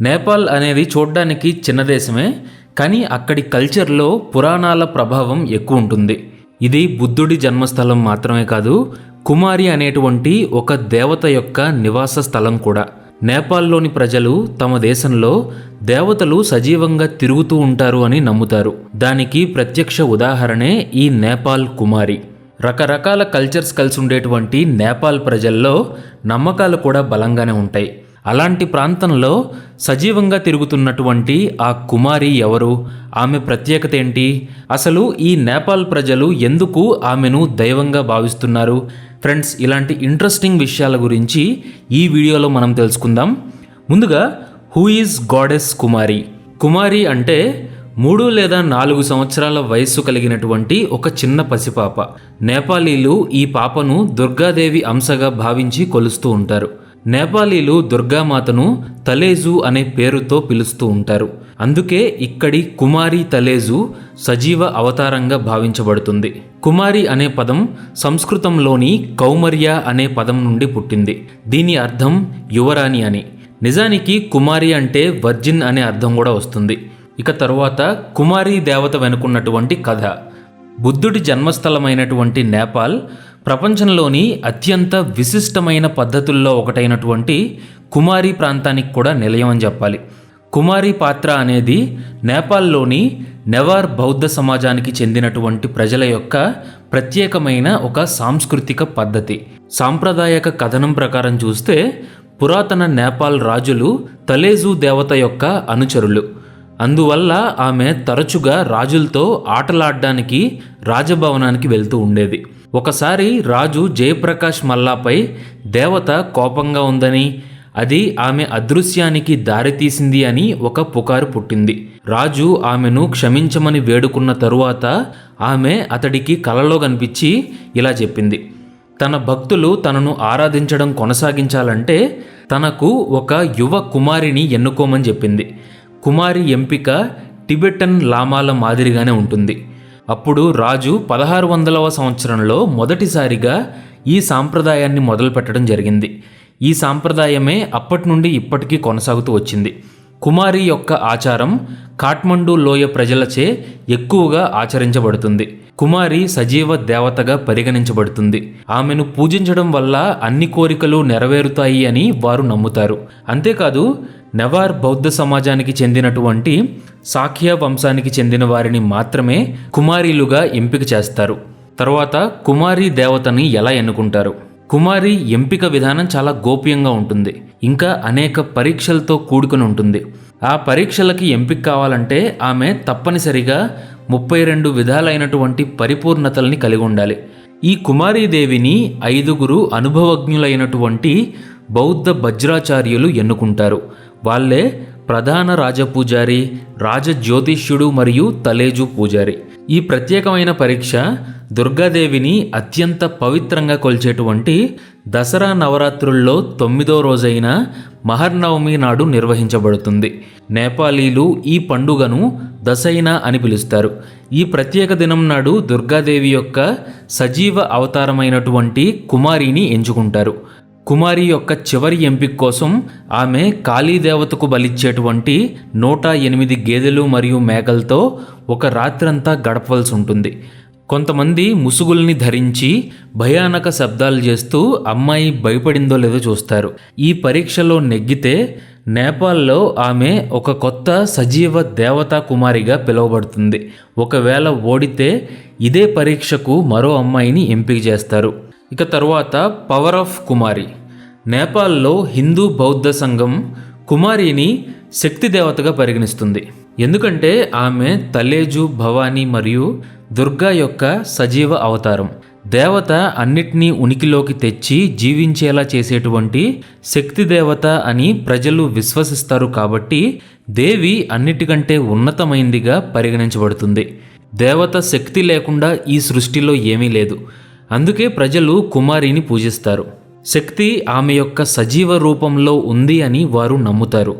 నేపాల్ అనేది చూడ్డానికి చిన్న దేశమే కానీ అక్కడి కల్చర్లో పురాణాల ప్రభావం ఎక్కువ ఉంటుంది. ఇది బుద్ధుడి జన్మస్థలం మాత్రమే కాదు కుమారి అనేటువంటి ఒక దేవత యొక్క నివాస స్థలం కూడా. నేపాల్లోని ప్రజలు తమ దేశంలో దేవతలు సజీవంగా తిరుగుతూ ఉంటారు అని నమ్ముతారు. దానికి ప్రత్యక్ష ఉదాహరణే ఈ నేపాల్ కుమారి. రకరకాల కల్చర్స్ కలిసి ఉండేటువంటి నేపాల్ ప్రజల్లో నమ్మకాలు కూడా బలంగానే ఉంటాయి. అలాంటి ప్రాంతంలో సజీవంగా తిరుగుతున్నటువంటి ఆ కుమారి ఎవరు? ఆమె ప్రత్యేకత ఏంటి? అసలు ఈ నేపాల్ ప్రజలు ఎందుకు ఆమెను దైవంగా భావిస్తున్నారు? ఫ్రెండ్స్ ఇలాంటి ఇంట్రెస్టింగ్ విషయాల గురించి ఈ వీడియోలో మనం తెలుసుకుందాం. ముందుగా who is goddess Kumari? Kumari అంటే మూడు లేదా నాలుగు సంవత్సరాల వయస్సు కలిగినటువంటి ఒక చిన్న పసిపాప. నేపాలీలు ఈ పాపను దుర్గాదేవి అంశగా భావించి కొలుస్తూ ఉంటారు. నేపాలీలు దుర్గామాతను తలేజు అనే పేరుతో పిలుస్తూ ఉంటారు. అందుకే ఇక్కడి కుమారి తలేజు సజీవ అవతారంగా భావించబడుతుంది. కుమారి అనే పదం సంస్కృతంలోని కౌమర్య అనే పదం నుండి పుట్టింది. దీని అర్థం యువరాణి అని. నిజానికి కుమారి అంటే వర్జిన్ అనే అర్థం కూడా వస్తుంది. ఇక తరువాత కుమారి దేవత వెనుకున్నటువంటి కథ. బుద్ధుడి జన్మస్థలమైనటువంటి నేపాల్ ప్రపంచంలోని అత్యంత విశిష్టమైన పద్ధతుల్లో ఒకటైనటువంటి కుమారి ప్రాంతానికి కూడా నిలయం అని చెప్పాలి. కుమారి పాత్ర అనేది నేపాల్లోని నెవార్ బౌద్ధ సమాజానికి చెందినటువంటి ప్రజల యొక్క ప్రత్యేకమైన ఒక సాంస్కృతిక పద్ధతి. సాంప్రదాయక కథనం ప్రకారం చూస్తే పురాతన నేపాల్ రాజులు తలేజు దేవత యొక్క అనుచరులు. అందువల్ల ఆమె తరచుగా రాజులతో ఆటలాడడానికి రాజభవనానికి వెళ్తూ ఉండేది. ఒకసారి రాజు జయప్రకాష్ మల్లాపై దేవత కోపంగా ఉందని అది ఆమె అదృశ్యానికి దారితీసింది అని ఒక పుకారు పుట్టింది. రాజు ఆమెను క్షమించమని వేడుకున్న తరువాత ఆమె అతడికి కలలో కనిపించి ఇలా చెప్పింది. తన భక్తులు తనను ఆరాధించడం కొనసాగించాలంటే తనకు ఒక యువ కుమారిని ఎన్నుకోమని చెప్పింది. కుమారి ఎంపిక టిబెటన్ లామాల మాదిరిగానే ఉంటుంది. అప్పుడు రాజు పదహారు వందలవ సంవత్సరంలో మొదటిసారిగా ఈ సాంప్రదాయాన్ని మొదలుపెట్టడం జరిగింది. ఈ సాంప్రదాయమే అప్పటి నుండి ఇప్పటికీ కొనసాగుతూ వచ్చింది. కుమారి యొక్క ఆచారం కాఠ్మండు లోయ ప్రజలచే ఎక్కువగా ఆచరించబడుతుంది. కుమారి సజీవ దేవతగా పరిగణించబడుతుంది. ఆమెను పూజించడం వల్ల అన్ని కోరికలు నెరవేరుతాయి అని వారు నమ్ముతారు. అంతేకాదు నెవార్ బౌద్ధ సమాజానికి చెందినటువంటి సాఖ్య వంశానికి చెందిన వారిని మాత్రమే కుమారీలుగా ఎంపిక చేస్తారు. తర్వాత కుమారి దేవతని ఎలా ఎన్నుకుంటారు? కుమారి ఎంపిక విధానం చాలా గోప్యంగా ఉంటుంది. ఇంకా అనేక పరీక్షలతో కూడుకుని ఉంటుంది. ఆ పరీక్షలకి ఎంపిక కావాలంటే ఆమె తప్పనిసరిగా ముప్పై రెండు విధాలైనటువంటి పరిపూర్ణతల్ని కలిగి ఉండాలి. ఈ కుమారీదేవిని ఐదుగురు అనుభవజ్ఞులైనటువంటి బౌద్ధ వజ్రాచార్యులు ఎన్నుకుంటారు. వాళ్ళే ప్రధాన రాజపూజారి రాజజ్యోతిష్యుడు మరియు తలేజు పూజారి. ఈ ప్రత్యేకమైన పరీక్ష దుర్గాదేవిని అత్యంత పవిత్రంగా కొలిచేటువంటి దసరా నవరాత్రుల్లో తొమ్మిదో రోజైన మహర్నవమి నాడు నిర్వహించబడుతుంది. నేపాలీలు ఈ పండుగను దసైనా అని పిలుస్తారు. ఈ ప్రత్యేక దినం నాడు దుర్గాదేవి యొక్క సజీవ అవతారమైనటువంటి కుమారిని ఎంచుకుంటారు. కుమారి యొక్క చివరి ఎంపిక కోసం ఆమె కాళీదేవతకు బలిచ్చేటువంటి నూట ఎనిమిది గేదెలు మరియు మేకలతో ఒక రాత్రంతా గడపవలసి ఉంటుంది. కొంతమంది ముసుగుల్ని ధరించి భయానక శబ్దాలు చేస్తూ అమ్మాయి భయపడిందో లేదో చూస్తారు. ఈ పరీక్షలో నెగ్గితే నేపాల్లో ఆమె ఒక కొత్త సజీవ దేవతా కుమారిగా పిలువబడుతుంది. ఒకవేళ ఓడితే ఇదే పరీక్షకు మరో అమ్మాయిని ఎంపిక చేస్తారు. ఇక తరువాత పవర్ ఆఫ్ కుమారి నేపాల్లో హిందూ బౌద్ధ సంఘం కుమారిని శక్తి దేవతగా పరిగణిస్తుంది. ఎందుకంటే ఆమె తలేజు భవానీ మరియు దుర్గా యొక్క సజీవ అవతారం. దేవత అన్నిటినీ ఉనికిలోకి తెచ్చి జీవించేలా చేసేటువంటి శక్తి దేవత అని ప్రజలు విశ్వసిస్తారు కాబట్టి దేవి అన్నిటికంటే ఉన్నతమైందిగా పరిగణించబడుతుంది. దేవత శక్తి లేకుండా ఈ సృష్టిలో ఏమీ లేదు. అందుకే ప్రజలు కుమారిని పూజిస్తారు. శక్తి ఆమె యొక్క సజీవ రూపంలో ఉంది అని వారు నమ్ముతారు.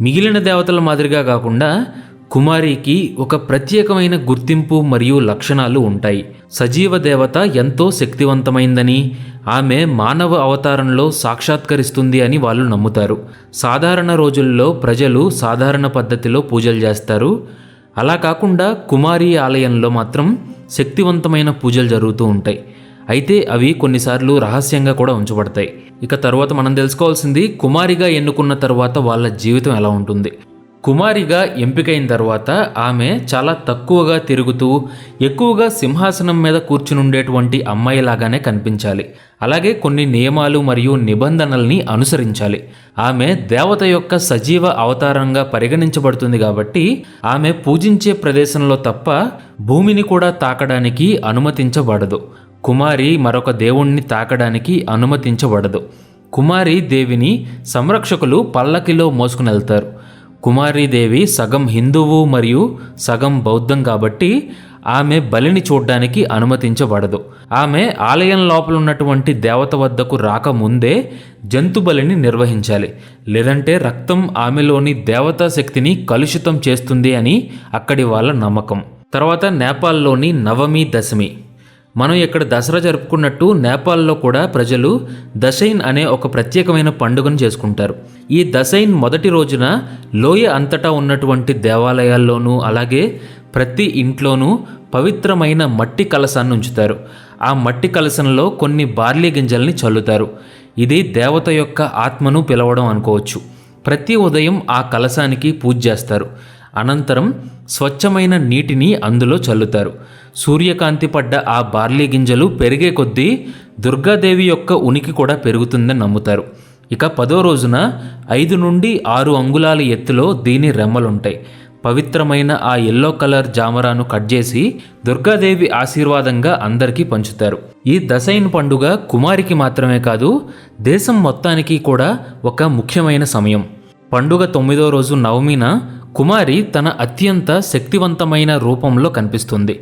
మిగిలిన దేవతల మాదిరిగా కాకుండా కుమారికి ఒక ప్రత్యేకమైన గుర్తింపు మరియు లక్షణాలు ఉంటాయి. సజీవ దేవత ఎంతో శక్తివంతమైందని ఆమె మానవ అవతారంలో సాక్షాత్కరిస్తుంది అని వాళ్ళు నమ్ముతారు. సాధారణ రోజుల్లో ప్రజలు సాధారణ పద్ధతిలో పూజలు చేస్తారు. అలా కాకుండా కుమారి ఆలయంలో మాత్రం శక్తివంతమైన పూజలు జరుగుతూ ఉంటాయి. అయితే అవి కొన్నిసార్లు రహస్యంగా కూడా ఉంచబడతాయి. ఇక తర్వాత మనం తెలుసుకోవాల్సింది కుమారిగా ఎన్నుకున్న తర్వాత వాళ్ళ జీవితం ఎలా ఉంటుంది. కుమారిగా ఎంపికైన తర్వాత ఆమె చాలా తక్కువగా తిరుగుతూ ఎక్కువగా సింహాసనం మీద కూర్చుని ఉండేటువంటి అమ్మాయిలాగానే కనిపించాలి. అలాగే కొన్ని నియమాలు మరియు నిబంధనల్ని అనుసరించాలి. ఆమె దేవత యొక్క సజీవ అవతారంగా పరిగణించబడుతుంది కాబట్టి ఆమె పూజించే ప్రదేశంలో తప్ప భూమిని కూడా తాకడానికి అనుమతించబడదు. కుమారి మరొక దేవుణ్ణి తాకడానికి అనుమతించబడదు. కుమారి దేవిని సంరక్షకులు పల్లకిలో మోసుకుని వెళ్తారు. కుమారీదేవి సగం హిందువు మరియు సగం బౌద్ధం కాబట్టి ఆమె బలిని చూడ్డానికి అనుమతించబడదు. ఆమె ఆలయం లోపల ఉన్నటువంటి దేవత వద్దకు రాకముందే జంతు బలిని నిర్వహించాలి. లేదంటే రక్తం ఆమెలోని దేవతా శక్తిని కలుషితం చేస్తుంది అని అక్కడి వాళ్ళ నమ్మకం. తర్వాత నేపాల్లోని నవమి దశమి. మనం ఇక్కడ దసరా జరుపుకున్నట్టు నేపాల్లో కూడా ప్రజలు దశైన్ అనే ఒక ప్రత్యేకమైన పండుగను చేసుకుంటారు. ఈ దశైన్ మొదటి రోజున లోయ అంతటా ఉన్నటువంటి దేవాలయాల్లోనూ అలాగే ప్రతి ఇంట్లోనూ పవిత్రమైన మట్టి కలశాన్ని ఉంచుతారు. ఆ మట్టి కలశంలో కొన్ని బార్లీ గింజల్ని చల్లుతారు. ఇది దేవత యొక్క ఆత్మను పిలవడం అనుకోవచ్చు. ప్రతి ఉదయం ఆ కలశానికి పూజ చేస్తారు. అనంతరం స్వచ్ఛమైన నీటిని అందులో చల్లుతారు. సూర్యకాంతి పడ్డ ఆ బార్లీ గింజలు పెరిగే కొద్దీ దుర్గాదేవి యొక్క ఉనికి కూడా పెరుగుతుందని నమ్ముతారు. ఇక పదో రోజున ఐదు నుండి ఆరు అంగుళాల ఎత్తులో దీని రెమ్మలుంటాయి. పవిత్రమైన ఆ ఎల్లో కలర్ జామరాను కట్ చేసి దుర్గాదేవి ఆశీర్వాదంగా అందరికీ పంచుతారు. ఈ దశైన్ పండుగ కుమారికి మాత్రమే కాదు దేశం మొత్తానికి కూడా ఒక ముఖ్యమైన సమయం. పండుగ తొమ్మిదో రోజు నవమిన కుమారి తన అత్యంత శక్తివంతమైన రూపంలో కనిపిస్తుంది.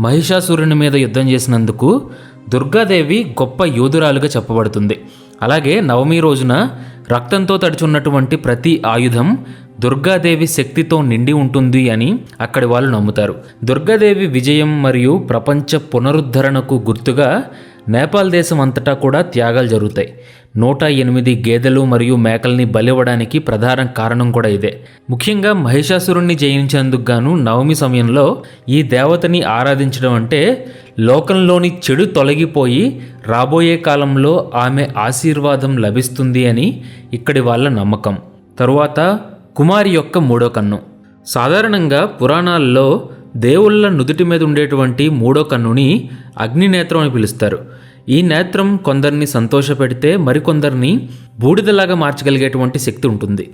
మహిషాసురుని మీద యుద్ధం చేసినందుకు దుర్గాదేవి గొప్ప యోధురాలుగా చెప్పబడుతుంది. అలాగే నవమి రోజున రక్తంతో తడుచున్నటువంటి ప్రతి ఆయుధం దుర్గాదేవి శక్తితో నిండి ఉంటుంది అని అక్కడి వాళ్ళు నమ్ముతారు. దుర్గాదేవి విజయం మరియు ప్రపంచ పునరుద్ధరణకు గుర్తుగా నేపాల్ దేశం అంతటా కూడా త్యాగాలు జరుగుతాయి. నూట ఎనిమిది గేదెలు మరియు మేకల్ని బలివ్వడానికి ప్రధాన కారణం కూడా ఇదే. ముఖ్యంగా మహిషాసురుణ్ణి జయించేందుకు గాను నవమి సమయంలో ఈ దేవతని ఆరాధించడం అంటే లోకంలోని చెడు తొలగిపోయి రాబోయే కాలంలో ఆమె ఆశీర్వాదం లభిస్తుంది అని ఇక్కడి వాళ్ళ నమ్మకం. తరువాత కుమారి యొక్క మూడో కన్ను. సాధారణంగా పురాణాల్లో దేవుళ్ళ నుదుటి మీద ఉండేటువంటి మూడో కన్నుని అగ్నినేత్రం అని పిలుస్తారు. ఈ నేత్రం కొందరిని సంతోషపెడితే మరికొందరిని బూడిదలాగా మార్చగలిగేటువంటి శక్తి ఉంటుంది.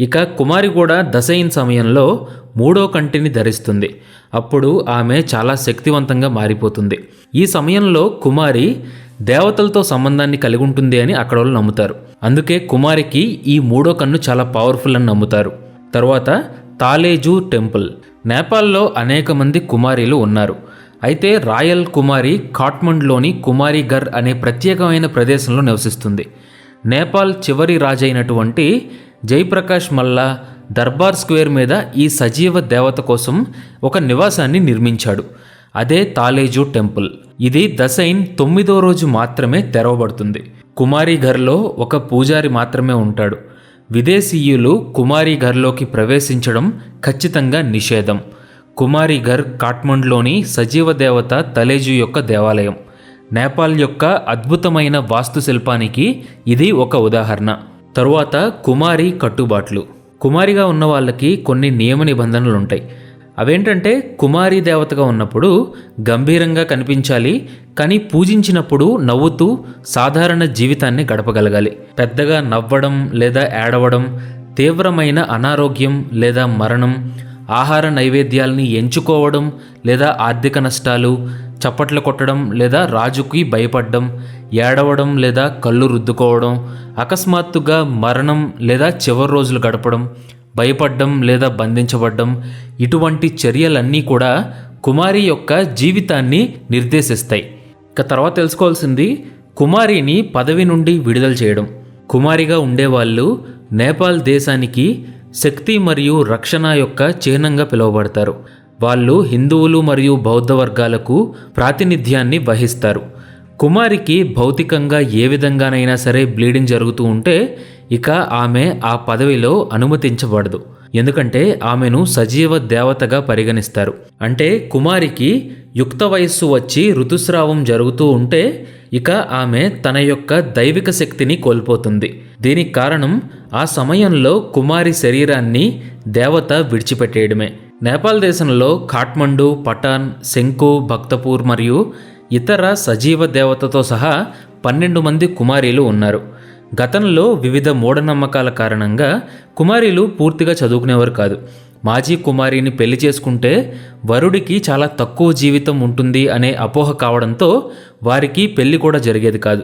ఇక కుమారి కూడా దశయిన్ సమయంలో మూడో కంటిని ధరిస్తుంది. అప్పుడు ఆమె చాలా శక్తివంతంగా మారిపోతుంది. ఈ సమయంలో కుమారి దేవతలతో సంబంధాన్ని కలిగి ఉంటుంది అని అక్కడ వాళ్ళు నమ్ముతారు. అందుకే కుమారికి ఈ మూడో కన్ను చాలా పవర్ఫుల్ అని నమ్ముతారు. తర్వాత తాలేజు టెంపుల్. నేపాల్లో అనేక మంది కుమారీలు ఉన్నారు. అయితే రాయల్ కుమారి కాట్మండ్లోని కుమారిఘర్ అనే ప్రత్యేకమైన ప్రదేశంలో నివసిస్తుంది. నేపాల్ చివరి రాజైనటువంటి జయప్రకాష్ మల్లా దర్బార్ స్క్వేర్ మీద ఈ సజీవ దేవత కోసం ఒక నివాసాన్ని నిర్మించాడు. అదే తాలేజు టెంపుల్. ఇది దశైన్ తొమ్మిదో రోజు మాత్రమే తెరవబడుతుంది. కుమారి ఘర్లో ఒక పూజారి మాత్రమే ఉంటాడు. విదేశీయులు కుమారి ఘర్లోకి ప్రవేశించడం ఖచ్చితంగా నిషేధం. కుమారి ఘర్ కాట్మండ్లోని సజీవ దేవత తలేజు యొక్క దేవాలయం. నేపాల్ యొక్క అద్భుతమైన వాస్తుశిల్పానికి ఇది ఒక ఉదాహరణ. తరువాత కుమారి కట్టుబాట్లు. కుమారిగా ఉన్న వాళ్ళకి కొన్ని నియమ నిబంధనలు ఉంటాయి అవేంటంటే కుమారి దేవతగా ఉన్నప్పుడు గంభీరంగా కనిపించాలి కానీ పూజించినప్పుడు నవ్వుతూ సాధారణ జీవితాన్ని గడపగలగాలి. పెద్దగా నవ్వడం లేదా ఏడవడం తీవ్రమైన అనారోగ్యం లేదా మరణం ఆహార నైవేద్యాల్ని ఎంచుకోవడం లేదా ఆర్థిక నష్టాలు చప్పట్లు కొట్టడం లేదా రాజుకి భయపడడం ఏడవడం లేదా కళ్ళు రుద్దుకోవడం అకస్మాత్తుగా మరణం లేదా చివరి రోజులు గడపడం భయపడడం లేదా బంధించబడడం ఇటువంటి చర్యలన్నీ కూడా కుమారి యొక్క జీవితాన్ని నిర్దేశిస్తాయి. ఇక తర్వాత తెలుసుకోవాల్సింది కుమారిని పదవి నుండి విడుదల చేయడం. కుమారిగా ఉండేవాళ్ళు నేపాల్ దేశానికి శక్తి మరియు రక్షణ యొక్క చిహ్నంగా పిలువబడతారు. వాళ్ళు హిందువులు మరియు బౌద్ధ వర్గాలకు ప్రాతినిధ్యాన్ని వహిస్తారు. కుమారికి భౌతికంగా ఏ విధంగానైనా సరే బ్లీడింగ్ జరుగుతూ ఉంటే ఇక ఆమె ఆ పదవిలో అనుమతించబడదు. ఎందుకంటే ఆమెను సజీవ దేవతగా పరిగణిస్తారు. అంటే కుమారికి యుక్త వయస్సు వచ్చి ఋతుస్రావం జరుగుతూ ఉంటే ఇక ఆమె తన యొక్క దైవిక శక్తిని కోల్పోతుంది. దీనికి కారణం ఆ సమయంలో కుమారి శరీరాన్ని దేవత విడిచిపెట్టేయడమే. నేపాల్ దేశంలో ఖాట్మండు పఠాన్ శంకు భక్తపూర్ మరియు ఇతర సజీవ దేవతతో సహా పన్నెండు మంది కుమారీలు ఉన్నారు. గతంలో వివిధ మూఢనమ్మకాల కారణంగా కుమారీలు పూర్తిగా చదువుకునేవారు కాదు. మాజీ కుమారిని పెళ్ళి చేసుకుంటే వరుడికి చాలా తక్కువ జీవితం ఉంటుంది అనే అపోహ కావడంతో వారికి పెళ్ళి కూడా జరిగేది కాదు.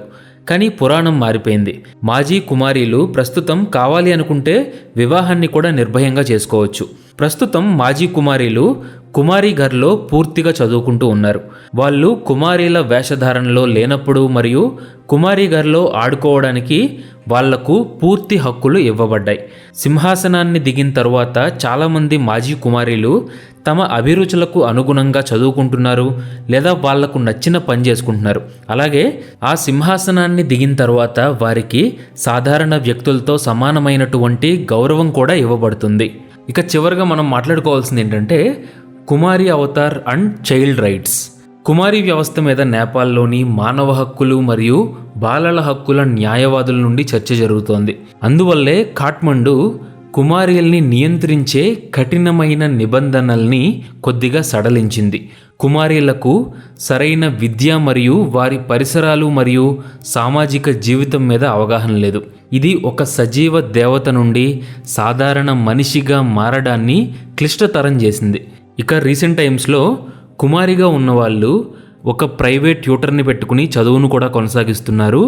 కానీ పురాణం మారిపోయింది. మాజీ కుమారీలు ప్రస్తుతం కావాలి అనుకుంటే వివాహాన్ని కూడా నిర్భయంగా చేసుకోవచ్చు. ప్రస్తుతం మాజీ కుమారీలు కుమారిఘర్లో పూర్తిగా చదువుకుంటూ ఉన్నారు. వాళ్ళు కుమారీల వేషధారణలో లేనప్పుడు మరియు కుమారిఘర్లో ఆడుకోవడానికి వాళ్ళకు పూర్తి హక్కులు ఇవ్వబడ్డాయి. సింహాసనాన్ని దిగిన తరువాత చాలామంది మాజీ కుమారీలు తమ అభిరుచులకు అనుగుణంగా చదువుకుంటున్నారు లేదా వాళ్ళకు నచ్చిన పని చేసుకుంటున్నారు. అలాగే ఆ సింహాసనాన్ని దిగిన తర్వాత వారికి సాధారణ వ్యక్తులతో సమానమైనటువంటి గౌరవం కూడా ఇవ్వబడుతుంది. ఇక చివరిగా మనం మాట్లాడుకోవాల్సింది ఏంటంటే కుమారి అవతార్ అండ్ చైల్డ్ రైట్స్. కుమారి వ్యవస్థ మీద నేపాల్లోని మానవ హక్కులు మరియు బాలల హక్కుల న్యాయవాదుల నుండి చర్చ జరుగుతోంది. అందువల్లే కాట్మండు కుమారీల్ని నియంత్రించే కఠినమైన నిబంధనల్ని కొద్దిగా సడలించింది. కుమారీలకు సరైన విద్య మరియు వారి పరిసరాలు మరియు సామాజిక జీవితం మీద అవగాహన లేదు. ఇది ఒక సజీవ దేవత నుండి సాధారణ మనిషిగా మారడాన్ని క్లిష్టతరం చేసింది. ఇక రీసెంట్ టైమ్స్లో కుమారిగా ఉన్నవాళ్ళు ఒక ప్రైవేట్ ట్యూటర్ని పెట్టుకుని చదువును కూడా కొనసాగిస్తున్నారు.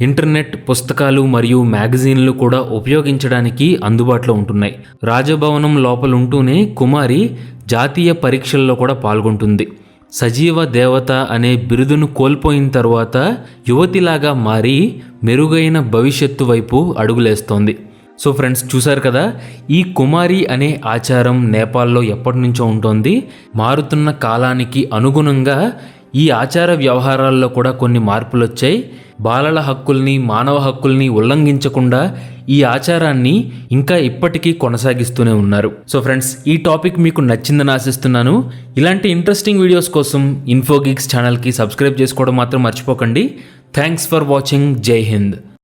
ఇంటర్నెట్ పుస్తకాలు మరియు మ్యాగజైన్లు కూడా ఉపయోగించడానికి అందుబాటులో ఉంటున్నాయి. రాజభవనం లోపల ఉంటూనే కుమారి జాతీయ పరీక్షల్లో కూడా పాల్గొంటుంది. సజీవ దేవత అనే బిరుదును కోల్పోయిన తర్వాత యువతిలాగా మారి మెరుగైన భవిష్యత్తు వైపు అడుగులేస్తోంది. సో ఫ్రెండ్స్ చూశారు కదా ఈ కుమారి అనే ఆచారం నేపాల్లో ఎప్పటి నుంచో ఉంటుంది. మారుతున్న కాలానికి అనుగుణంగా ఈ ఆచార వ్యవహారాల్లో కూడా కొన్ని మార్పులు వచ్చాయి బాలల హక్కుల్ని మానవ హక్కుల్ని ఉల్లంఘించకుండా ఈ ఆచారాన్ని ఇంకా ఇప్పటికీ కొనసాగిస్తూనే ఉన్నారు. సో ఫ్రెండ్స్ ఈ టాపిక్ మీకు నచ్చిందని ఆశిస్తున్నాను. ఇలాంటి ఇంట్రెస్టింగ్ వీడియోస్ కోసం ఇన్ఫోగిక్స్ ఛానల్కి సబ్స్క్రైబ్ చేసుకోవడం మాత్రం మర్చిపోకండి. Thanks for watching. Jai Hind.